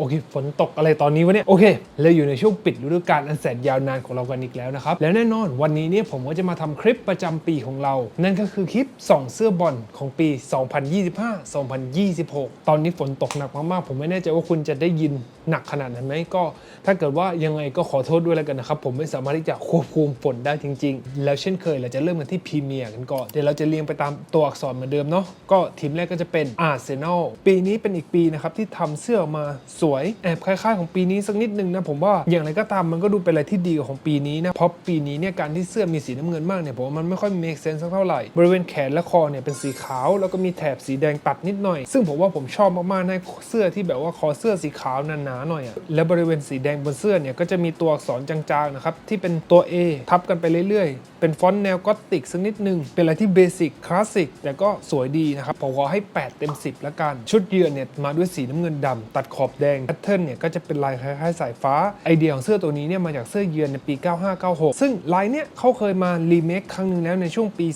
โอเค ฝนตกอะไรตอนนี้วะเนี่ย โอเคเราอยู่ในช่วงปิดฤดูกาลอันแสนยาวนานของเรากันอีกแล้วนะครับ แล้วแน่นอนวันนี้เนี่ยผมก็จะมาทำคลิปประจำปีของเรา นั่นก็คือคลิปส่องเสื้อบอลของปี 2025-2026 ตอนนี้ฝนตกหนักมากๆ ผมไม่แน่ใจว่าคุณจะได้ยินหนักขนาดนั้นไหมก็ ถ้าเกิดว่ายังไงก็ขอโทษด้วยแล้วกันนะครับ ผมไม่สามารถที่จะควบคุมฝนได้จริง ๆ แล้วเช่นเคยเราจะเริ่มกันที่พรีเมียร์กันก่อน เดี๋ยวเราจะเรียงไปตามตัวอักษรเหมือนเดิมเนาะ ก็ทีมแรกก็จะเป็นอาร์เซนอล ปีนี้เป็นอีกปีนะครับที่ทำเสื้อมาสวยแอบคล้ายๆ ของปีนี้สักนิดนึงนะผมว่าอย่างไรก็ตามมันก็ดูเป็นอะไรที่ดีกว่าของปีนี้นะเพราะปีนี้เนี่ยการที่เสื้อมีสีน้ำเงินมากเนี่ยผมว่ามันไม่ค่อยมี make sense สักเท่าไหร่บริเวณแขนและคอเนี่ยเป็นสีขาว แล้วก็มีแถบสีแดงตัดนิดหน่อย ซึ่งผมว่าผมชอบมากๆในเสื้อที่แบบว่าคอเสื้อสีขาวหนาๆหน่อยอะและบริเวณสีแดงบนเสื้อเนี่ยก็จะมีตัวอักษรจางๆนะครับที่เป็นตัว A ทับกันไปเรื่อยๆ เป็นฟอนต์แนวก็ติกสักนิดนึงเป็นอะไรที่เบสิกคลาสสิกแต่ก็สวยดีนะครับผมขอให้ 8 เต็ม 10 แล้วกัน ชุดเยือนเนี่ยมาด้วยสีน้ำเงินดำตัดขอบแดงแพทเทิร์นเนี่ยก็จะเป็นลายคล้ายๆสายฟ้าไอเดียของเสื้อตัวนี้เนี่ยมาจากเสื้อเยือนในปี 9596 ซึ่งลายเนี่ยเขาเคยมารีเมคครั้งหนึ่งแล้วในช่วงปี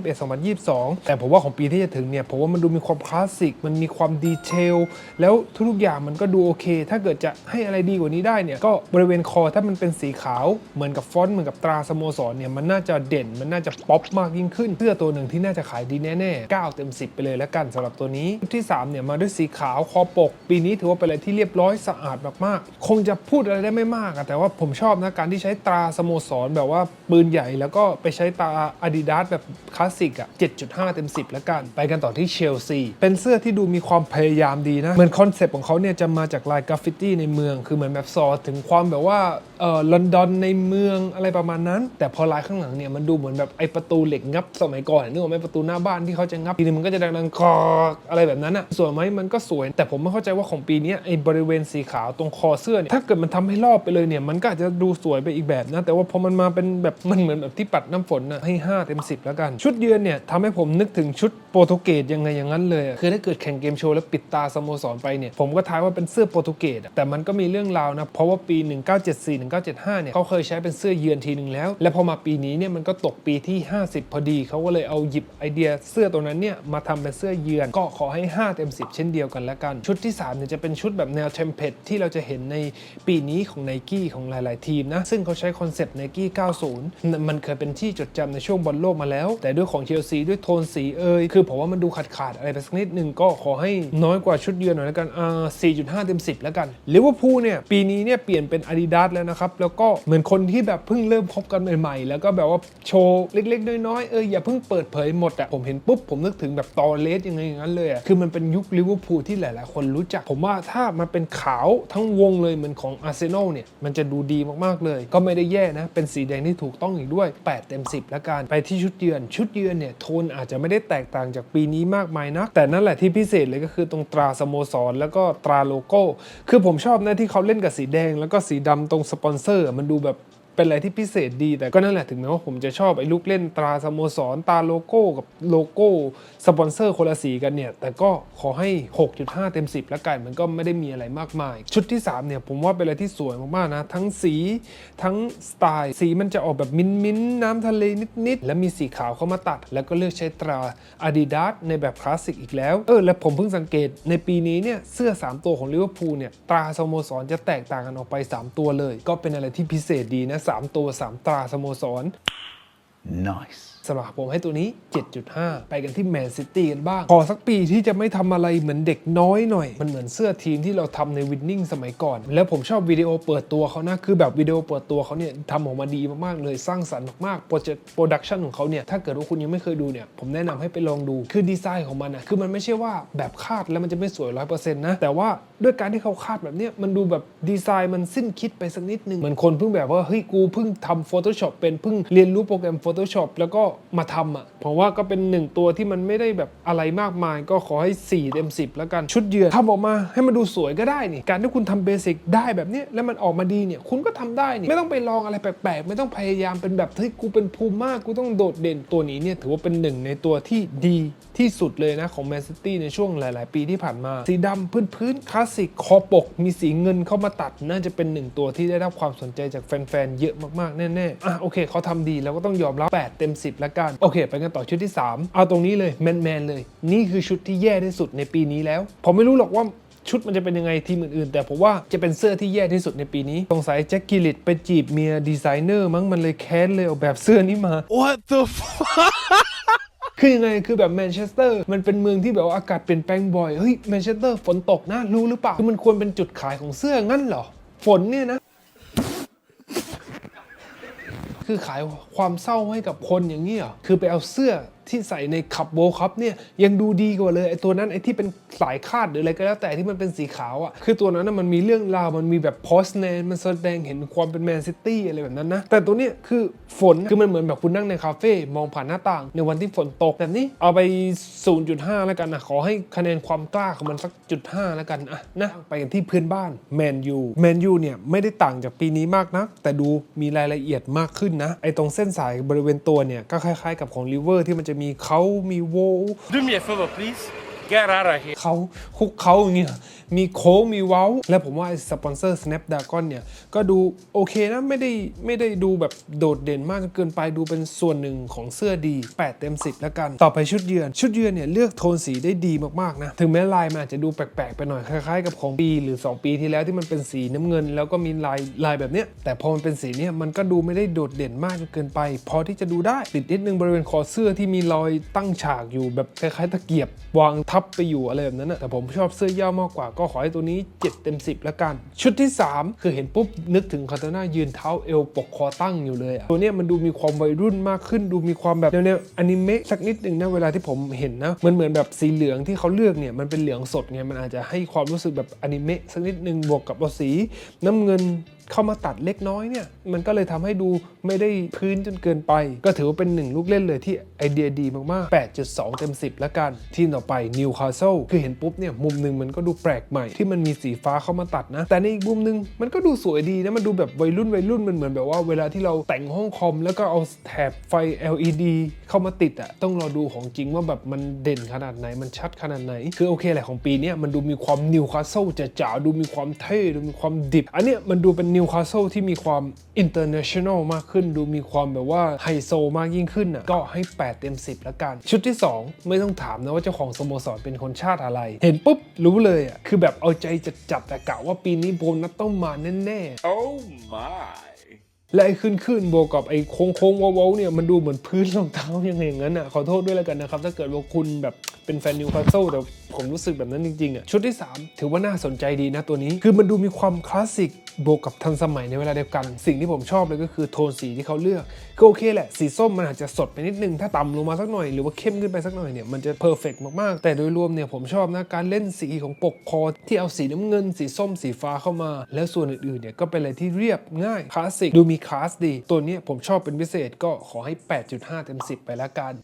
2021-2022 แต่ผมว่าของปีที่จะถึงเนี่ยผมว่ามันดูมีความคลาสสิกมันมีความดีเทลแล้วทุกๆอย่างมันก็ดูโอเค ถ้าเกิดจะให้อะไรดีกว่านี้ได้เนี่ยก็บริเวณคอถ้ามันเป็นสีขาวเหมือนกับฟอนต์เหมือนกับตราสโมสรเนี่ยมันน่าจะเด่นมันน่าจะป๊อปมากยิ่งขึ้นเสื้อตัวหนึ่งที่น่าจะขายดีแน่ๆ9เต็ม10 ไปเลยแล้วกันสำหรับตัวนี้ที่3เนี่ยมาด้วยสีขาวคอปก ปีนี้ถือว่าเป็นอะไรที่เรียบร้อยสะอาดมากๆ คงจะพูดอะไรได้ไม่มากอะแต่ว่าผมชอบนะการที่ใช้ตราสโมสรแบบว่าปืนใหญ่แล้วก็ไปใช้ตรา Adidas แบบคลาสสิกอะ7.5 เต็ม 10 แล้วกัน ไปกันต่อที่เชลซี เป็นเสื้อที่ดูมีความพยายามดีนะ เหมือนคอนเซปต์ของเขาเนี่ยจะมาจากลายกราฟฟิตี้ในเมือง คือเหมือนแบบซอถึงความแบบว่าเออลอนดอนในเมืองอะไรประมาณนั้น แต่พอลายข้างหลังเนี่ยมันดูเหมือนแบบไอประตูเหล็กงับสมัยก่อนนึกออกไหมประตูหน้าบ้านที่เขาจะงับทีนึงมันก็จะดังๆคอกอะไรแบบนั้นอะสวยไหมมันก็สวย แต่ผมไม่เข้าใจว่าของปีนี้ไอบริเวณสีขาวตรงคอเสื้อเนี่ยถ้าเกิดมันทำให้รอบไปเลยเนี่ยมันก็อาจจะดูสวยไปอีกแบบนะ แต่ว่าพอมันมาเป็นแบบมันเหมือนแบบที่ปัดน้ำฝนนะให้ 5 เต็ม 10 แล้วกัน ชุดเยือนเนี่ยทำให้ผมนึกถึงชุดโปรตุเกสยังไงอย่างนั้นเลยคือถ้าเกิดแข่งเกมโชว์แล้วปิดตาสโมสรไปเนี่ยผมก็ทายว่าเป็นเสื้อโปรตุเกสแต่มันก็มีเรื่องราวนะเพราะว่าปี 1974 1975 เนี่ยเขาเคยใช้เป็นเสื้อเยือนทีหนึ่งแล้ว และพอมาปีนี้เนี่ยมันก็ตกปีที่ 50 พอดีเขาก็เลยเอาหยิบไอเดียเสื้อตัวนั้นเนี่ยมาทำเป็นเสื้อเยือนก็ขอให้ 5 เต็ม 10 เช่นเดียวกันแล้วกัน ชุดที่3เนี่ยจะเป็นชุดแบบแนวเทมเพลตที่เราจะเห็นในปีนี้ของ n i กี้ของหลาย ๆ ทีมนะ ซึ่งเขาใช้คอนเซปต์ n i กี้90 มันเคยเป็นที่จดจำในช่วงบอลโลกมาแล้ว แต่ด้วยของเชลซีด้วยโทนสีเอ่ยคือผมว่ามันดูขาดขาดๆอะไรไปสักนิดหนึ่งก็ขอให้น้อยกว่าชุดเยือนหน่อยแล้วกันอ่า4.5 เต็ม 10 แล้วกันลิเวอร์พูลเนี่ยปีนี้เนี่ยเปลี่ยนเป็น Adidas แล้วนะครับแล้วก็เหมือนคนที่แบบเพิ่งเริ่มคบกันใหม่ ๆ แล้วก็แบบว่าโชว์เล็ก ๆ น้อย ๆ เอออย่าเพิ่งเปิดเผยหมดอะผมเห็นปุ๊บผมนึกถึงแบบตอเลสยังไงอย่างนั้นเลยอะคือมันเป็นยุคลิเวอร์พูลที่หลาย ๆ คนรู้จักผมว่าถ้ามันเป็นขาวทั้งวงเลยเหมือนของอาร์เซนอลเนี่ย มันจะดูดีมากๆเลย ก็ไม่ได้แย่นะ เป็นสีแดงที่ถูกต้องอีกด้วย 8 เต็ม 10 แล้วกันไปที่ชุดเยือนชุดเยือนเนี่ย โทนอาจจะไม่ได้แตกต่างจากปีนี้มากมายนักแต่นั่นแหละที่พิเศษเลยก็คือตรงตราสโมสร แล้วก็ตราโลโก้ คือผมชอบนะที่เขาเล่นกับสีแดง แล้วก็สีดำตรงสปอนเซอร์มันดูแบบ เป็นอะไรที่พิเศษดี แต่ก็นั่นแหละถึงแม้ว่าผมจะชอบไอ้ลูกเล่นตราสโมสรตราโลโก้กับโลโก้สปอนเซอร์คนละสีกันเนี่ย แต่ก็ขอให้ 6.5 เต็ม 10 แล้วกันมันก็ไม่ได้มีอะไรมากมาย ชุดที่ 3 เนี่ย ผมว่าเป็นอะไรที่สวยมากๆนะ ทั้งสีทั้งสไตล์ สีมันจะออกแบบมิ้นมิ้นน้ำทะเลนิดๆ และมีสีขาวเข้ามาตัด แล้วก็เลือกใช้ตรา Adidas ในแบบคลาสสิกอีกแล้วเออและผมเพิ่งสังเกตในปีนี้เนี่ยเสื้อ 3 ตัวของลิเวอร์พูลเนี่ยตราสโมสรจะแตกต่างกันออกไป 3 ตัวเลย ก็เป็นอะไรที่พิเศษดีนะ3 ตัว 3 ตราสโมสร Nice. สำหรับผมให้ตัวนี้ 7.5 ไปกันที่แมนซิตี้กันบ้าง ขอสักปีที่จะไม่ทำอะไรเหมือนเด็กน้อยหน่อย มันเหมือนเสื้อทีมที่เราทำในวินนิ่งสมัยก่อน แล้วผมชอบวิดีโอเปิดตัวเขานะ คือแบบวิดีโอเปิดตัวเขาเนี่ยทำออกมาดีมากๆเลยสร้างสรรค์มากๆโปรเจกต์โปรดักชันของเขาเนี่ยถ้าเกิดว่าคุณยังไม่เคยดูเนี่ยผมแนะนำให้ไปลองดูคือดีไซน์ของมันอะคือมันไม่ใช่ว่าแบบคาดแล้วมันจะไม่สวยร้อยเปอร์เซ็นต์นะแต่ว่าด้วยการที่เขาคาดแบบเนี้ยมันดูแบบดีไซน์มันสิ้นคิดไปสักนิดนึงเหมือนคนเพิ่งแบบว่าเฮ้ยกูเพิ่งทำ Photoshop เป็นเพิ่งเรียนรู้โปรแกรม Photoshop แล้วก็มาทำอะผมว่าก็เป็นหนึ่งตัวที่มันไม่ได้แบบอะไรมากมาย ก็ขอให้4เต็ม10 แล้วกันชุดเยือนทำออกมาให้มันดูสวยก็ได้นี่ การที่คุณทำเบสิกได้แบบนี้แล้วมันออกมาดีเนี่ยคุณก็ทำได้นี่ไม่ต้องไปลองอะไรแปลกๆ ไม่ต้องพยายามเป็นแบบเฮ้ยกูเป็นภูมิมากกูต้องโดดเด่นตัวนี้เนี่ยถือว่าเป็นหนึ่งในตัวที่ดีที่สุดเลยนะของแมนซิตี้ในช่วงหลาย ๆ ปีที่ผ่านมา สีดำพื้นๆคลาสสิกคอปก มีสีเงินเข้ามาตัด น่าจะเป็นหนึ่งตัวที่ได้รับความสนใจจากแฟนๆเยอะมากๆแน่ๆอะโอเคเขาทำดีแล้วก็ต้องยอมรับ8เต็ม 10ละกัน โอเค ไปกันต่อชุดที่ 3 เอาตรงนี้เลยแมนๆเลย นี่คือชุดที่แย่ที่สุดในปีนี้แล้ว ผมไม่รู้หรอกว่าชุดมันจะเป็นยังไงทีมอื่นๆ แต่ผมว่าจะเป็นเสื้อที่แย่ที่สุดในปีนี้ สงสัยแจ็คกิลิตไปจีบเมียดีไซเนอร์มั้งมันเลยแค้นเลยออกแบบเสื้อนี้มา What the fuck? คือยังไงคือแบบแมนเชสเตอร์มันเป็นเมืองที่แบบว่าอากาศเปลี่ยนแปลงบ่อย เฮ้ยแมนเชสเตอร์ฝนตกนะรู้หรือเปล่า คือมันควรเป็นจุดขายของเสื้องั้นเหรอ ฝนเนี่ยนะ คือขายความเศร้าให้กับคนอย่างนี้เหรอคือไปเอาเสื้อ ที่ใส่ในขับโบคัพเนี่ยยังดูดีกว่าเลยไอ้ตัวนั้นไอ้ที่เป็นสายคาดหรืออะไรก็แล้วแต่ที่มันเป็นสีขาวอะ่ะคือตัวนั้นนะมันมีเรื่องราวมันมีแบบโพสแนนมันแสดงเห็นความเป็นแมนซิตี้อะไรแบบนั้นนะ แต่ตัวเนี้ยคือฝนคือมันเหมือนแบบคุณนั่งในคาเฟ่มองผ่านหน้าต่าง ในวันที่ฝนตกแบบนี้เอาไป 0.5 แล้วกันนะขอให้คะแนนความกล้าของมันสักจุด5แล้วกันอะนะไปกันที่เพื่อนบ้านแมนยูแมนยูเนี่ยไม่ได้ต่างจากปีนี้มากนะแต่ดูมีรายละเอียดมากขึ้นนะไอ้ตรงเส้นสายบริเวณตัวเนี่ยก็คล้ายๆ กับของลิเวอร์ที่มันจะมีเขามีโว Do me a favor, please. Get out of here. เขาคุกเขาอย่างเงี้ยมีโค้งมีเว้า และผมว่าไอ้สปอนเซอร์ Snapdragon เนี่ย ก็ดูโอเคนะ ไม่ได้ไม่ได้ดูแบบโดดเด่นมากจนเกินไปดูเป็นส่วนหนึ่งของเสื้อดี 8 เต็ม 10 แล้วกัน ต่อไปชุดเยือน ชุดเยือนเนี่ย เลือกโทนสีได้ดีมาก ๆ นะ ถึงแม้ลายมันอาจจะดูแปลก ๆ ไปหน่อย คล้าย ๆ กับของปี หรือ 2 ปีที่แล้วที่มันเป็นสีน้ำเงิน แล้วก็มีลายลายแบบเนี้ยแต่พอมันเป็นสีเนี่ยมันก็ดูไม่ได้โดดเด่นมากจนเกินไป พอที่จะดูได้ติดนิดนึงบริเวณคอเสื้อที่มีรอยตั้งฉากอยู่แบบคล้ายๆตะเกียบวางทับไปอยู่อะไรแบบนั้นนะแต่ผมชอบเสื้อย่ามากกว่าก็ขอให้ตัวนี้ 7 เต็ม 10แล้วกัน ชุดที่ 3 คือเห็นปุ๊บนึกถึงคาตาน่ายืนเท้าเอวปกคอตั้งอยู่เลยอะตัวเนี้ยมันดูมีความวัยรุ่นมากขึ้น ดูมีความแบบแนวๆอนิเมะสักนิดหนึ่งนะเวลาที่ผมเห็นนะมันเหมือนแบบสีเหลืองที่เขาเลือกเนี่ยมันเป็นเหลืองสดไงมันอาจจะให้ความรู้สึกแบบอนิเมะสักนิดหนึ่งบวกกับสีน้ำเงิน เข้ามาตัดเล็กน้อยเนี่ยมันก็เลยทำให้ดูไม่ได้พื้นจนเกินไป ก็ถือว่าเป็นหนึ่งลูกเล่นเลยที่ไอเดียดีมากๆ 8.2 เต็ม 10 แล้วกัน ทีมต่อไปนิวคาสเซิลคือเห็นปุ๊บเนี่ยมุมหนึ่งมันก็ดูแปลกใหม่ที่มันมีสีฟ้าเข้ามาตัดนะ แต่ในอีกมุมหนึ่งมันก็ดูสวยดีนะมันดูแบบวัยรุ่นวัยรุ่นมันเหมือนแบบว่าเวลาที่เราแต่งห้องคอม แล้วก็เอาแถบไฟ LED เข้ามาติดอะต้องรอดูของจริงว่าแบบมันเด่นขนาดไหนมันชัดขนาดไหน คือโอเคแหละของปีนี้มันดูมีความนิวคาสเซิลจ๋าๆดูมีความเท่ดูมีความดิบ อันเนี้ยมันดูเป็นนิวคาสเซิลที่มีความ international มากขึ้น ดูมีความแบบว่าไฮโซมากยิ่งขึ้นอะก็ให้ 8 เต็ม 10แล้วกัน ชุดที่ 2 ไม่ต้องถามนะว่าเจ้าของสโมสรเป็นคนชาติอะไร เห็นปุ๊บ รู้เลยอะคือแบบเอาใจจะจับแต่กะว่าปีนี้โบนัสต้องมาแน่ๆ Oh my. และไอ้ขึ้นขึ้นๆบวกกับไอ้โค้งโค้งๆเว้าๆเนี่ยมันดูเหมือนพื้นรองเท้ายังไงอย่างนั้นอะขอโทษด้วยแล้วกันนะครับ ถ้าเกิดว่าคุณแบบเป็นแฟนนิวคาสเซิลแต่ ผมรู้สึกแบบนั้นจริงๆอะชุดที่ 3 ถือว่าน่าสนใจดีนะตัวนี้ คือมันดูมีความคลาสสิกบวกกับทันสมัยในเวลาเดียวกัน สิ่งที่ผมชอบเลยก็คือโทนสีที่เขาเลือกก็โอเคแหละ สีส้มมันอาจจะสดไปนิดนึง ถ้าต่ำลงมาสักหน่อยหรือว่าเข้มขึ้นไปสักหน่อยเนี่ยมันจะเพอร์เฟกมากๆ แต่โดยรวมเนี่ยผมชอบนะการเล่นสีของปกคอที่เอาสีน้ำเงิน สีส้มสีฟ้าเข้ามา แล้วส่วนอื่นๆเนี่ยก็เป็นอะไรที่เรียบง่ายคลาสสิกดูมีคลาสดี ตัวนี้ผมชอบเป็นพิเศษก็ขอให้ 8.5 เต็ม 10 ไปและกัน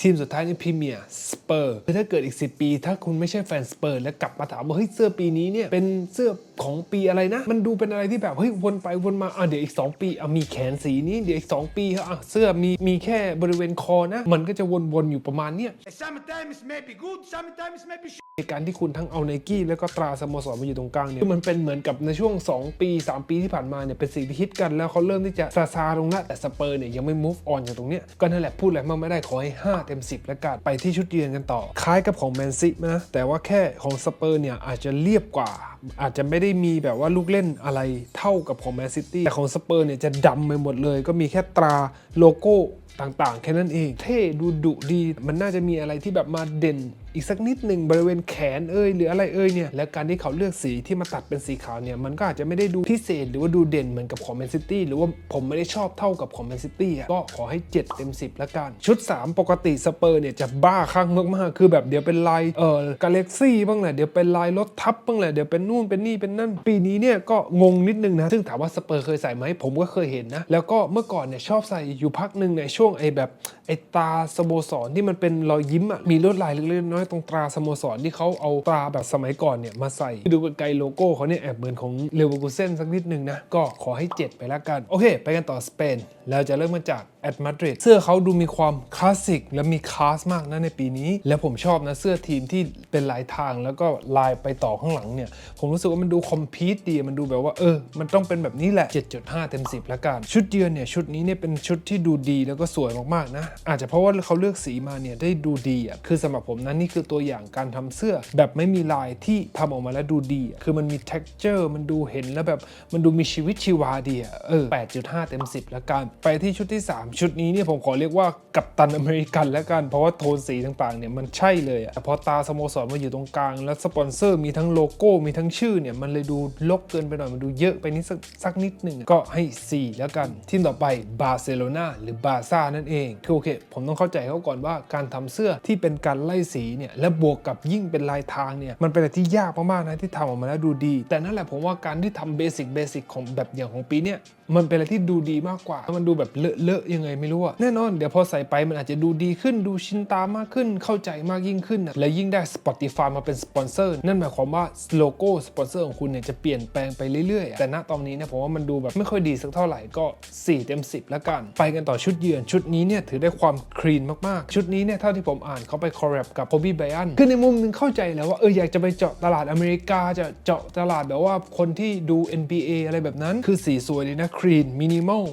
ทีมสุดท้ายในพรีเมียร์สเปอร์คือถ้าเกิดอีก 10 ปี ถ้าคุณไม่ใช่แฟนสเปอร์ แล้วกลับมาถามว่าเฮ้ยเสื้อปีนี้เนี่ยเป็นเสื้อ ของปีอะไรนะ มันดูเป็นอะไรที่แบบเฮ้ยวนไปวนมาอะเดี๋ยวอีก 2 ปีอะมีแขนสีนี้เดี๋ยวอีก 2 ปีอะเสื้อมีมีแค่บริเวณคอนะ มันก็จะวนๆอยู่ประมาณเนี้ย Sometimes maybe good, sometimes maybe shit. ในการที่คุณทั้งเอาไนกี้แล้วก็ตราสโมสรมาอยู่ตรงกลางเนี่ยคือมันเป็นเหมือนกับในช่วง 2 ปี 3 ปีที่ผ่านมาเนี่ยเป็นสิ่งที่ฮิตกันแล้วเขาเริ่มที่จะซาซาลงละแต่สเปอร์เนี่ยยังไม่ move on จากตรงเนี้ยก็นั่นแหละพูดอะไรมากไม่ได้ขอให้ 5 เต็ม 10 แล้วกันไปที่ชุดเยือนกันต่อ คล้ายกับของแมนซีนะแต่ว่าแค่ของสเปอร์เนี่ยอาจจะเรียบกว่า อาจจะไม่ได้มีแบบว่าลูกเล่นอะไรเท่ากับของแมนซิตี้แต่ของสเปอร์เนี่ยจะดำไปหมดเลย ก็มีแค่ตราโลโก้ต่างๆ แค่นั้นเอง เท่ดูดุดี มันน่าจะมีอะไรที่แบบมาเด่น อีกสักนิดหนึ่งบริเวณแขนเอ่ยหรืออะไรเอ่ยเนี่ยและการที่เขาเลือกสีที่มาตัดเป็นสีขาวเนี่ยมันก็อาจจะไม่ได้ดูพิเศษ หรือว่าดูเด่นเหมือนกับของแมนซิตี้หรือว่าผมไม่ได้ชอบเท่ากับของแมนซิตี้อะก็ขอให้ 7 เต็ม 10แล้วกัน ชุด 3 ปกติสเปอร์เนี่ยจะบ้าคลั่งมากๆ คือแบบเดี๋ยวเป็นลายเอ่อกาแล็กซี่บ้างแหละเดี๋ยวเป็นลายรถทับบ้างแหละเดี๋ยวเป็นนู่นเป็นนี่เป็นนั่น ปีนี้เนี่ยก็งงนิดนึงนะซึ่งถามว่าสเปอร์เคยใส่ไหมผมก็เคยเห็นนะแล้วก็เมื่อก่อนเนี่ยชอบใส่อยู่พักหนึ่งในช่วงไอ้แบบไอ้ตาสโมสรที่มันเป็นรอยยิ้มอะมีลวดลายเล็กๆน้อยตรงตราสโมสรที่เขาเอาตราแบบสมัยก่อนเนี่ยมาใส่ดูไกลโลโก้เขาเนี่ยแอบเหมือนของเลเวอร์กูเซนสักนิดนึงนะก็ขอให้ 7 ไปแล้วกัน โอเค ไปกันต่อสเปน เราจะเริ่มมาจากแอตมาดริดเสื้อเขาดูมีความคลาสสิกและมีคลาสมากนะในปีนี้ และผมชอบนะเสื้อทีมที่เป็นลายทางแล้วก็ลายไปต่อข้างหลังเนี่ย ผมรู้สึกว่ามันดูคอมพีตดีมันดูแบบว่าเออ มันต้องเป็นแบบนี้แหละ 7.5 เต็ม 10ล้วกันชุดเยือนเนี่ยชุดนี้เนี่ยเป็นชุดที่ดูดีแล้วก็สวยมากๆนะ อาจจะเพราะว่าเขาเลือกสีมาเนี่ยได้ดูดีอะคือสำหรับผมนั้นนี่คือตัวอย่างการทำเสื้อแบบไม่มีลายที่ทำออกมาแล้วดูดีอะคือมันมี texture มันดูเห็นแล้วแบบมันดูมีชีวิตชีวาดีอะเออ8.5 เต็ม 10แล้วกันไปที่ชุดที่ 3 ชุดนี้เนี่ยผมขอเรียกว่ากัปตันอเมริกันแล้วกัน เพราะว่าโทนสีต่างๆเนี่ยมันใช่เลยอะแต่พอตาสโมสรมาอยู่ตรงกลาง แล้วสปอนเซอร์มีทั้งโลโก้มีทั้งชื่อเนี่ยมันเลยดูลกเกินไปหน่อยมันดูเยอะไปนิดสักนิดหนึ่งก็ให้ 4 แล้วกันทีมต่อไปบาร์เซโลนาหรือบาร์ซ่านั่นเองคือโอเค ผมต้องเข้าใจเขาก่อนว่าการทำเสื้อที่เป็นการไล่สีเนี่ยและบวกกับยิ่งเป็นลายทางเนี่ยมันเป็นอะไรที่ยากมากๆนะที่ทำออกมาแล้วดูดี แต่นั่นแหละผมว่าการที่ทำเบสิกเบสิกของแบบอย่างของปีเนี่ยมันเป็นอะไรที่ดูดีมากกว่ามันดูแบบเลอะๆยังไงไม่รู้อะแน่นอนเดี๋ยวพอใส่ไปมันอาจจะดูดีขึ้นดูชินตามากขึ้นเข้าใจมากยิ่งขึ้นนะและยิ่งได้ Spotify มาเป็นสปอนเซอร์นั่นหมายความว่าโลโก้สปอนเซอร์ของคุณเนี่ยจะเปลี่ยนแปลงไปเรื่อยๆ แต่ณตอนนี้เนะผมว่ามันดูแบบไม่ค่อยดีสักเท่าไหร่ก็ 4 เต็ม 10 แล้วกัน ไปกันต่อชุดเยือนชุดนี้เนี่ยถือได้ความคลีนมากๆ ชุดนี้เนี่ยเท่าที่ผมอ่านเขาไปคอร์รัปกับโ o บี้ไบอันคือในมุมหนึงเข้าใจแล้วว่าเอออยากจะไปเจาะตลาดอเมริกาจะเจาะตลาดแบบว่าคนที่ดู NBA อะไรแบบนั้นคือสีสวยดีนะคลีนมินิมอล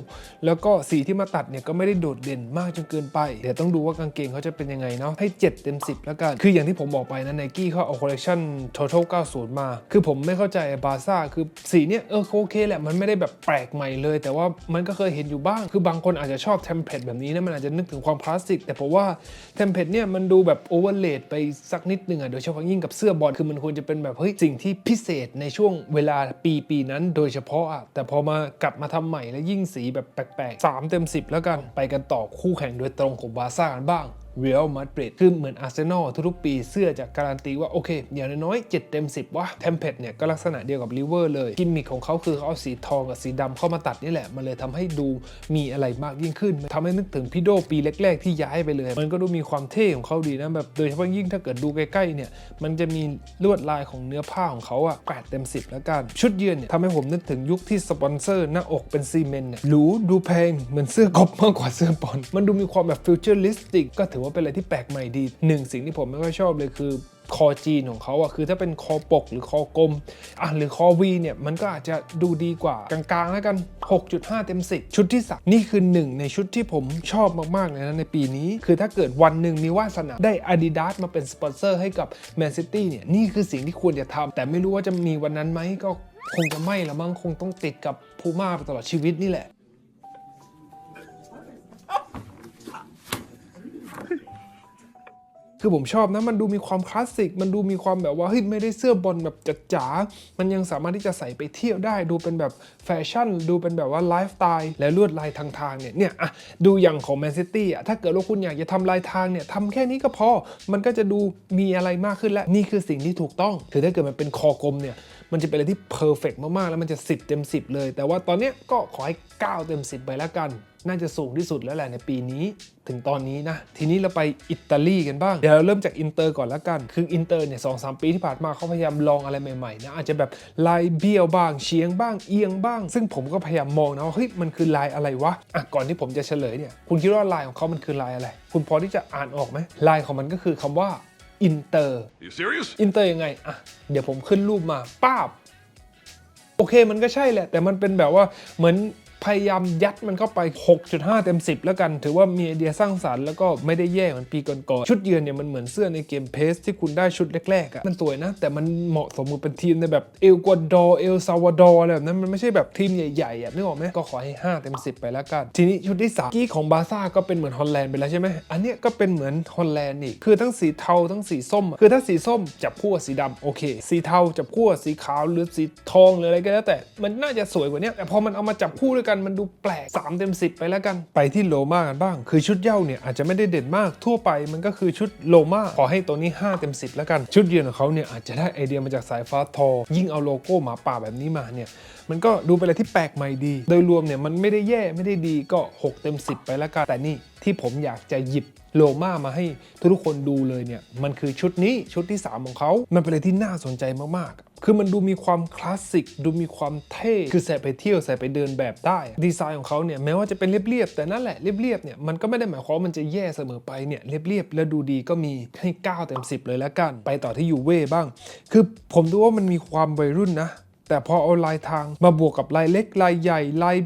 แล้วก็สีที่มาตัดเนี่ยก็ไม่ได้โดดเด่นมากจนเกินไป เดี๋ยวต้องดูว่ากางเกงเขาจะเป็นยังไงเนาะให้ 7 เต็ม 10 แล้วกัน คืออย่างที่ผมบอกไปนะไนกี้เขาเอาคอลเลคชัน Total 90 มา คือผมไม่เข้าใจบาซ่าคือสีเนี่ยเออโอเคแหละมันไม่ได้แบบแปลกใหม่เลย แต่ว่ามันก็เคยเห็นอยู่บ้าง คือบางคนอาจจะชอบเทมเพลตแบบนี้นะมันอาจจะนึกถึงความคลาสสิกแต่ผมว่าเทมเพลตเนี่ยมันดูแบบโอเวอร์เลดไปสักนิดนึงอะโดยเฉพาะยิ่งกับเสื้อบอลคือมันควรจะเป็นแบบเฮ้ยสิ่งที่พิเศษในช่วงเวลาปีปีนั้น โดยเฉพาะอะแต่พอมากลับมาทำใหม่แล้วยิ่งสีแบบแปลกๆ3 เต็ม 10 แล้วกันไปกันต่อคู่แข่งโดยตรงของบาร์ซ่ากันบ้าง เรอัลมาดริดคือเหมือนอาร์เซนอลทุกๆปีเสื้อจะการันตีว่า โอเค อย่างน้อยๆ7เต็ม 10 ว่าเทมเพลตเนี่ย ก็ลักษณะเดียวกับลิเวอร์เลย กิมมิคของเขาคือเขาเอาสีทองกับสีดำเข้ามาตัดนี่แหละ มันเลยทำให้ดูมีอะไรมากยิ่งขึ้นทำให้นึกถึงพี่โดปีแรก ๆ ที่ย้ายไปเลย มันก็ดูมีความเท่ของเขาดีนะแบบโดยเฉพาะยิ่งถ้าเกิดดูใกล้ๆเนี่ยมันจะมีลวดลายของเนื้อผ้าของเขาอะ8เต็ม 10 แล้วกันชุดเยือนเนี่ยทำให้ผมนึกถึงยุคที่สปอนเซอร์หน้าอกเป็นซีเมนต์เนี่ยหรูดูแพงเหมือนเสื้อกอบมากกว่าเสื้อบอลมันดูมีความแบบฟิวเจอริสติกก็ถือว่าเป็นอะไรที่แปลกใหม่ดีหนึ่งสิ่งที่ผมไม่ค่อยชอบเลยคือคอจีนของเขาอะคือถ้าเป็นคอปกหรือคอกลมอะหรือคอวีเนี่ยมันก็อาจจะดูดีกว่ากลางๆแล้วกัน 6.5 เต็ม 10 ชุดที่สามนี่คือหนึ่งในชุดที่ผมชอบมากๆเลยนะในปีนี้ คือถ้าเกิดวันหนึ่งมีวาสนาได้ Adidas มาเป็นสปอนเซอร์ให้กับ Man City เนี่ยนี่คือสิ่งที่ควรจะทำแต่ไม่รู้ว่าจะมีวันนั้นไหมก็คงจะไม่ละมั้งคงต้องติดกับพูม่าไปตลอดชีวิตนี่แหละ คือผมชอบนะ มันดูมีความคลาสสิก มันดูมีความแบบว่าเฮ้ยไม่ได้เสื้อบอลแบบจ๋าๆมันยังสามารถที่จะใส่ไปเที่ยวได้ ดูเป็นแบบแฟชั่น ดูเป็นแบบว่าไลฟ์สไตล์และลวดลายทางทางๆเนี่ยเนี่ยอะดูอย่างของแมนซิตี้อะถ้าเกิดว่าคุณอยากจะทำลายทางเนี่ยทำแค่นี้ก็พอ มันก็จะดูมีอะไรมากขึ้นแล้วนี่คือสิ่งที่ถูกต้องคือถ้าเกิดมันเป็นคอกลมเนี่ยมันจะเป็นอะไรที่เพอร์เฟกมากๆ แล้วมันจะ 10 เต็ม 10 เลย แต่ว่าตอนนี้ก็ขอให้ 9 เต็ม 10 ไปแล้วกัน น่าจะสูงที่สุดแล้วแหละในปีนี้ถึงตอนนี้นะ ทีนี้เราไปอิตาลีกันบ้าง เดี๋ยวเราเริ่มจากอินเตอร์ก่อนแล้วกัน คืออินเตอร์เนี่ยสองสามปีที่ผ่านมาเขาพยายามลองอะไรใหม่ๆนะอาจจะแบบลายเบี้ยวบ้างเฉียงบ้างเอียงบ้าง ซึ่งผมก็พยายามมองนะว่าเฮ้ยมันคือลายอะไรวะอะก่อนที่ผมจะเฉลยเนี่ยคุณคิดว่าลายของเขามันคือลายอะไร คุณพอที่จะอ่านออกไหมลายของมันก็คือคำว่าอินเตอร์ You serious? อินเตอร์ยังไงอะเดี๋ยวผมขึ้นรูปมาป้าบโอเคมันก็ใช่แหละ แต่มันเป็นแบบว่าเหมือน พยายามยัดมันเข้าไป 6.5 เต็ม 10 แล้วกัน ถือว่ามีไอเดียสร้างสรรค์แล้วก็ไม่ได้แย่เหมือนปีก่อนๆชุดเยือนเนี่ยมันเหมือนเสื้อในเกมเพสที่คุณได้ชุดแรกๆอะ่ะมันสวยนะ แต่มันเหมาะสมกับเป็นทีมในแบบเอลกวาดอร์เอลซาวาดอร์อะไรแบบนั้นมันไม่ใช่แบบทีมใหญ่ๆอะนึกออกไหมก็ขอให้ 5 เต็ม 10 ไปแล้วกัน ทีนี้ชุดที่สามกี้ของบาซ่าก็เป็นเหมือนฮอลแลนด์ไปแล้วใช่ไหมอันเนี้ยก็เป็นเหมือนฮอลแลนด์อีกคือทั้งสีเทาทั้งสีส้ม คือถ้าสีส้มจับคู่กับสีดำโอเค สีเทาจับคู่กับสีขาวหรือสีทองหรืออะไรก็แล้วแต่มันน่าจะสวยกว่านี้แต่พอมันเอามาจับคู่ด้วยกันมันดูแปลก 3 เต็ม 10 ไปแล้วกัน ไปที่โลมากันบ้าง คือชุดเย่าเนี่ยอาจจะไม่ได้เด่นมากทั่วไปมันก็คือชุดโลมาขอให้ตัวนี้ 5 เต็ม 10 แล้วกัน ชุดเยือนของเขาเนี่ยอาจจะได้ไอเดียมาจากสายฟ้าทอ ยิ่งเอาโลโก้หมาป่าแบบนี้มาเนี่ยมันก็ดูเป็นอะไรที่แปลกใหม่ดี โดยรวมเนี่ยมันไม่ได้แย่ไม่ได้ดีก็ 6 เต็ม 10 ไปแล้วกัน แต่นี่ที่ผมอยากจะหยิบโลมามาให้ทุกคนดูเลยเนี่ยมันคือชุดนี้ชุดที่ 3 ของเขา มันเป็นอะไรที่น่าสนใจมากๆ คือมันดูมีความคลาสสิก ดูมีความเท่ คือใส่ไปเที่ยวใส่ไปเดินแบบได้ ดีไซน์ของเขาเนี่ยแม้ว่าจะเป็นเรียบๆ แต่นั่นแหละเรียบๆเนี่ยมันก็ไม่ได้หมายความว่ามันจะแย่เสมอไปเนี่ยเรียบๆ แล้วดูดีก็มีให้ 9 เต็ม 10 เลยแล้วกัน ไปต่อที่ยูเว่บ้าง คือผมดูว่ามันมีความวัยรุ่นนะ แต่พอเอาลายทางมาบวกกับลายเล็กลายใหญ่ลาย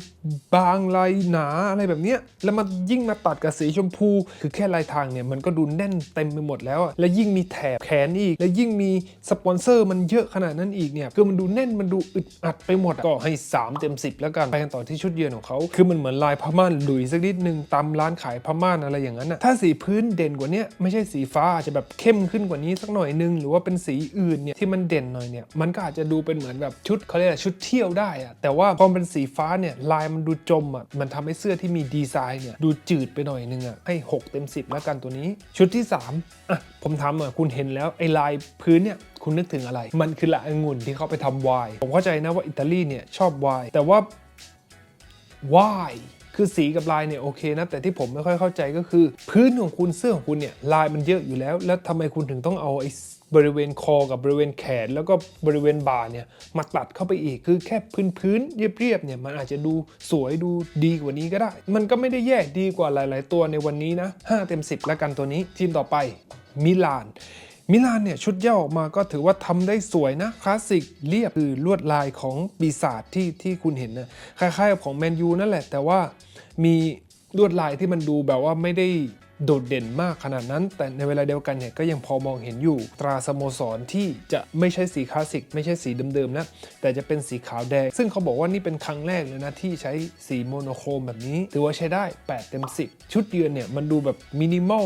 บางลายหนาอะไรแบบเนี้ยแล้วมันยิ่งมาตัดกับสีชมพู คือแค่ลายทางเนี่ยมันก็ดูแน่นเต็มไปหมดแล้วอะและยิ่งมีแถบแขนอีก และยิ่งมีสปอนเซอร์มันเยอะขนาดนั้นอีกเนี่ยคือมันดูแน่นมันดูอึดอัดไปหมดก็ให้ 3 เต็ม 10 แล้วกันไปกันต่อที่ชุดเยือนของเขาคือมันเหมือนลายผ้าม่านหลุยสักนิดนึงตามร้านขายผ้าม่านอะไรอย่างนั้นอะถ้าสีพื้นเด่นกว่านี้ไม่ใช่สีฟ้าอาจจะแบบเข้มขึ้นกว่านี้สักหน่อยนึง หรือว่าเป็นสีอื่นเนี่ยที่มันเด่นหน่อยเนี่ยมันก็อาจจะดูเป็นเหมือนแบบชุดเขาเรียกอะไรชุดเที่ยวได้อะแต่ว่าพอมันเป็นสีฟ้าเนี่ยลายมันดูจมอะมันทำให้เสื้อที่มีดีไซน์เนี่ยดูจืดไปหน่อยนึงอะให้ 6 เต็ม 10 แล้วกันตัวนี้ ชุดที่3อะผมทำอะคุณเห็นแล้วไอ้ลายพื้นเนี่ยคุณนึกถึงอะไร มันคือละองุ่นที่เขาไปทำไวน์ผมเข้าใจนะว่าอิตาลีเนี่ยชอบไวน์แต่ว่า why คือสีกับลายเนี่ยโอเคนะ แต่ที่ผมไม่ค่อยเข้าใจก็คือ พื้นของคุณเสื้อของคุณเนี่ยลายมันเยอะอยู่แล้ว แล้วทำไมคุณถึงต้องเอาไอ้ บริเวณคอกับบริเวณแขน แล้วก็บริเวณบ่าเนี่ยมาตัดเข้าไปอีกคือแค่พื้นพื้นๆเรียบๆเนี่ยมันอาจจะดูสวยดูดีกว่านี้ก็ได้ มันก็ไม่ได้แย่ดีกว่าหลาย ๆ ตัวในวันนี้นะ5เต็ม 10 แล้วกันตัวนี้ทีมต่อไปมิลานมิลานเนี่ยชุดย่อออกมาก็ถือว่าทำได้สวยนะคลาสสิกเรียบคือลวดลายของปีศาจที่ที่คุณเห็นนะคล้ายๆกับของแมนยูนั่นแหละ แต่ว่ามีลวดลายที่มันดูแบบว่าไม่ได้ โดดเด่นมากขนาดนั้น แต่ในเวลาเดียวกันเนี่ยก็ยังพอมองเห็นอยู่ ตราสโมสรที่จะไม่ใช่สีคลาสสิกไม่ใช่สีเดิมๆนะแต่จะเป็นสีขาวแดง ซึ่งเขาบอกว่านี่เป็นครั้งแรกเลยนะที่ใช้สีโมโนโครมแบบนี้ถือว่าใช้ได้ 8 เต็ม 10 ชุดเยือนเนี่ยมันดูแบบมินิมอล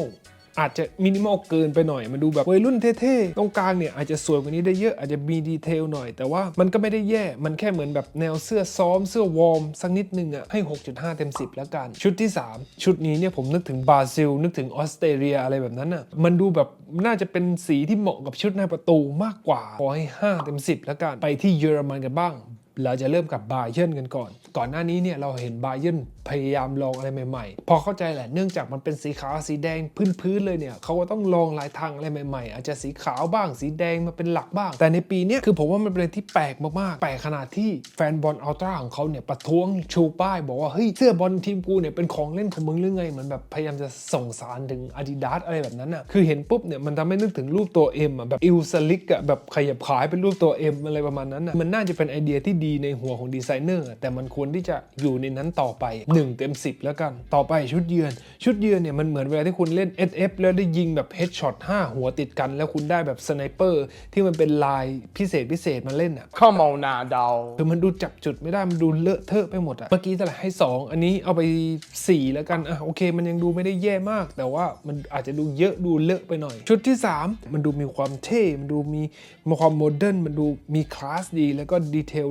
อาจจะมินิมอลเกินไปหน่อย มันดูแบบวัยรุ่นเท่ๆ ตรงกลางเนี่ยอาจจะสวยกว่านี้ได้เยอะอาจจะมีดีเทลหน่อย แต่ว่ามันก็ไม่ได้แย่ มันแค่เหมือนแบบแนวเสื้อซ้อมเสื้อวอร์มสักนิดนึงอะให้ 6.5 เต็ม 10 แล้วกัน ชุดที่ 3 ชุดนี้เนี่ยผมนึกถึงบราซิล นึกถึงออสเตรเลียอะไรแบบนั้นอะมันดูแบบน่าจะเป็นสีที่เหมาะกับชุดหน้าประตูมากกว่าขอให้ 5 เต็ม 10 แล้วกันไปที่เยอรมันกันบ้าง เราจะเริ่มกับบาเยิร์นกันก่อน ก่อนหน้านี้เนี่ยเราเห็นบาเยิร์นพยายามลองอะไรใหม่ๆ พอเข้าใจแหละ เนื่องจากมันเป็นสีขาวสีแดงพื้นๆเลยเนี่ยเขาก็ต้องลองลายทางอะไรใหม่ๆ อาจจะสีขาวบ้าง สีแดงมาเป็นหลักบ้าง แต่ในปีนี้คือผมว่ามันเป็นที่แปลกมากๆ แปลกขนาดที่แฟนบอลอัลตร้าของเขาเนี่ยประท้วงชูป้าย บอกว่าเฮ้ยเสื้อบอลทีมกูเนี่ยเป็นของเล่นของมึงหรือไงเหมือนแบบพยายามจะส่งสารถึงอาดิดาสอะไรแบบนั้นอะคือเห็นปุ๊บเนี่ยมันทำให้นึกถึงรูปตัว M อะแบบอิลสลิกอะแบบขยับขายเป็นรูปตัว M อะไรประมาณนั้นอะมันน่าจะเป็นไอเดียที่ดีในหัวของดีไซเนอร์แต่มันควรที่จะอยู่ในนั้นต่อไป1 เต็ม 10 แล้วกัน ต่อไปชุดเยือน ชุดเยือนเนี่ยมันเหมือนเวลาที่คุณเล่น SF แล้วได้ยิงแบบเฮดช็อต5หัวติดกัน แล้วคุณได้แบบสไนเปอร์ที่มันเป็นลายพิเศษพิเศษมาเล่นอะ Come on now, dog. คือมันดูจับจุดไม่ได้มันดูเลอะเทอะไปหมดอะเมื่อกี้เท่าไหร่ให้ 2 อันนี้เอาไป 4 แล้วกันอะโอเค มันยังดูไม่ได้แย่มาก แต่ว่ามันอาจจะดูเยอะดูเลอะไปหน่อย ชุดที่ 3 มันดูมีความเท่มันดูมีมีความโมเดิร์นมันดูมีคลาสดีแล้วก็ดีเทล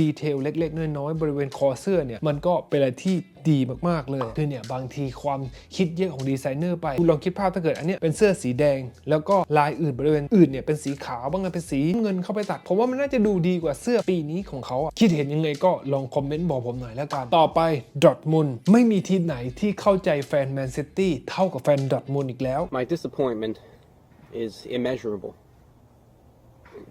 ดีเทลเล็ก ๆ น้อยๆบริเวณคอเสื้อเนี่ยมันก็เป็นอะไรที่ดีมาก ๆ เลย คือเนี่ยบางทีความคิดเยอะของดีไซเนอร์ไป คุณลองคิดภาพถ้าเกิดอันเนี้ยเป็นเสื้อสีแดง แล้วก็ลายอื่นบริเวณอื่นเนี่ยเป็นสีขาวบ้างเป็นสีเงินเข้าไปตัด ผมว่ามันน่าจะดูดีกว่าเสื้อปีนี้ของเขาอะคิดเห็นยังไงก็ลองคอมเมนต์บอกผมหน่อยแล้วกัน ต่อไปดอทมุนไม่มีทีมไหนที่เข้าใจแฟนแมนซิตี้เท่ากับแฟนดอทมุนอีกแล้ว My disappointment is immeasurable.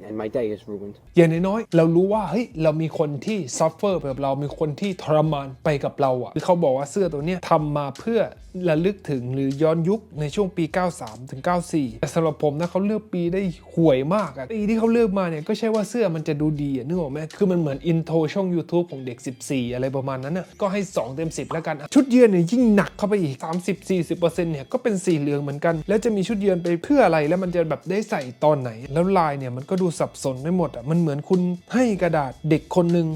And my day is ruined. อย่างน้อยๆเรารู้ว่าเฮ้ยเรามีคนที่ซัฟเฟอร์ไปกับเรา มีคนที่ทรมานไปกับเราอะ่ะคือเขาบอกว่าเสื้อตัวเนี้ยทำมาเพื่อระลึกถึงหรือย้อนยุคในช่วงปี 93 ถึง 94 แต่สำหรับผมนะเขาเลือกปีได้ห่วยมากอะ่ะปีที่เขาเลือกมาเนี่ยก็ใช่ว่าเสื้อมันจะดูดีอะนึกออกไหมคือมันเหมือนอินโทรช่อง YouTube ของเด็ก 14 อะไรประมาณนั้นน่ะก็ให้ 2 เต็ม 10 แล้วกันอะชุดเยือนเนี่ยยิ่งหนักเข้าไปอีก 30-40%เนี่ยก็เป็นสีเหลืองเหมือนกัน แล้วจะมีชุดเยือนไปเพื่ออะไรแล้วมันจะแบบได้ใส่ตอนไหน แล้วลายเนี่ยมันก็็ดูสับสนไม่หมดอะมันเหมือนคุณให้กระดาษเด็กคนหนึ่ง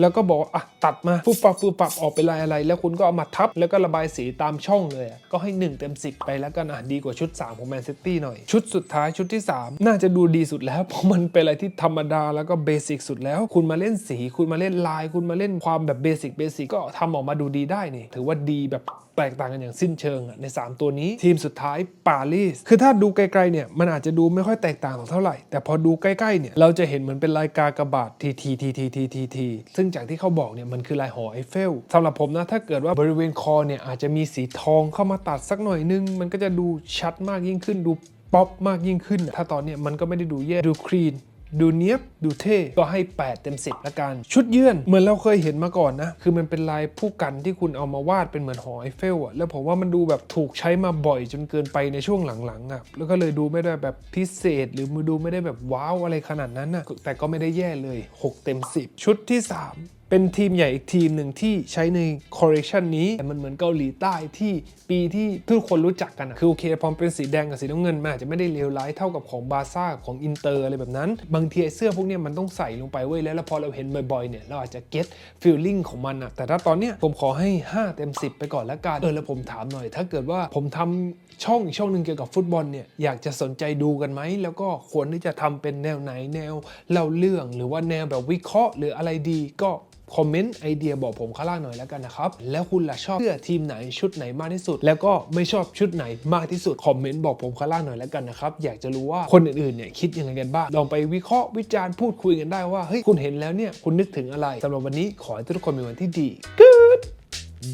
แล้วก็บอกว่าอะตัดมาปุ๊บปับปุ๊บปับออกเป็นลายอะไร แล้วคุณก็เอามาทับ แล้วก็ระบายสีตามช่องเลยอะก็ให้ 1 เต็ม 10 ไปแล้วกันอะดีกว่าชุด 3 ของแมนซิตี้หน่อย ชุดสุดท้ายชุดที่ 3 น่าจะดูดีสุดแล้ว เพราะมันเป็นอะไรที่ธรรมดาแล้วก็เบสิกสุดแล้ว คุณมาเล่นสี คุณมาเล่นลาย คุณมาเล่นความแบบเบสิกเบสิกก็ทำออกมาดูดีได้นี่ ถือว่าดีแบบ แตกต่างกันอย่างสิ้นเชิงอะใน 3 ตัวนี้ ทีมสุดท้ายปารีสคือถ้าดูไกลๆเนี่ยมันอาจจะดูไม่ค่อยแตกต่างเท่าไหร่ แต่พอดูใกล้ๆเนี่ยเราจะเห็นเหมือนเป็นลายกากระบาททีทีทีทีทีทีทีซึ่งจากที่เขาบอกเนี่ยมันคือลายหอไอเฟลสำหรับผมนะถ้าเกิดว่าบริเวณคอเนี่ยอาจจะมีสีทองเข้ามาตัดสักหน่อยนึง มันก็จะดูชัดมากยิ่งขึ้นดูป๊อปมากยิ่งขึ้น ถ้าตอนเนี้ยมันก็ไม่ได้ดูแย่ดูคลีน ดูเนี้ยบดูเท่ก็ให้ 8 เต็ม 10ละกัน ชุดเยื่อนเหมือนเราเคยเห็นมาก่อนนะ คือมันเป็นลายผู้กันที่คุณเอามาวาดเป็นเหมือนหอไอเฟลอะแล้วผมว่ามันดูแบบถูกใช้มาบ่อยจนเกินไปในช่วงหลังๆอะแล้วก็เลยดูไม่ได้แบบพิเศษ หรือมือดูไม่ได้แบบว้าวอะไรขนาดนั้นอะแต่ก็ไม่ได้แย่เลย 6 เต็ม 10 ชุดที่ 3 เป็นทีมใหญ่อีกทีมหนึ่งที่ใช้ในคอร์เรชันนี้แต่มันเหมือนเกาหลีใต้ที่ปีที่ทุกคนรู้จักกันคือโอเคพอมเป็นสีแดงกับสีน้ำเงินมันอาจจะไม่ได้เลวร้ายเท่ากับของบาซ่าของอินเตอร์อะไรแบบนั้น บางทีเสื้อพวกนี้มันต้องใส่ลงไปเว้ยแล้วพอเราเห็นบ่อยๆเนี่ยเราอาจจะเก็ตฟีลลิ่งของมันอะแต่ถ้าตอนเนี้ยผมขอให้ 5 เต็ม 10 ไปก่อนละกันเออแล้วผมถามหน่อย ถ้าเกิดว่าผมทำช่องอีกช่องหนึ่งเกี่ยวกับฟุตบอลเนี่ยอยากจะสนใจดูกันไหมแล้วก็ควรที่จะทำเป็นแนวไหนแนวเล่าเรื่องหรือว่าแนวแบบวิเคราะห์ หรืออะไรดีก็ คอมเมนต์ไอเดียบอกผมข้างล่างหน่อยแล้วกันนะครับ แล้วคุณล่ะชอบเสื้อทีมไหนชุดไหนมากที่สุด แล้วก็ไม่ชอบชุดไหนมากที่สุด คอมเมนต์บอกผมข้างล่างหน่อยแล้วกันนะครับ อยากจะรู้ว่าคนอื่นๆเนี่ยคิดยังไงกันบ้าง ลองไปวิเคราะห์วิจารณ์พูดคุยกันได้ว่า เฮ้ย คุณเห็นแล้วเนี่ยคุณนึกถึงอะไรสำหรับวันนี้ขอให้ทุกคนมีวันที่ดี Good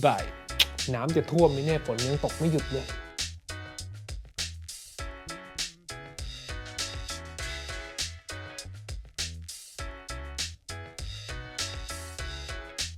bye น้ำจะท่วมไหมเนี่ยฝนยังตกไม่หยุดเลย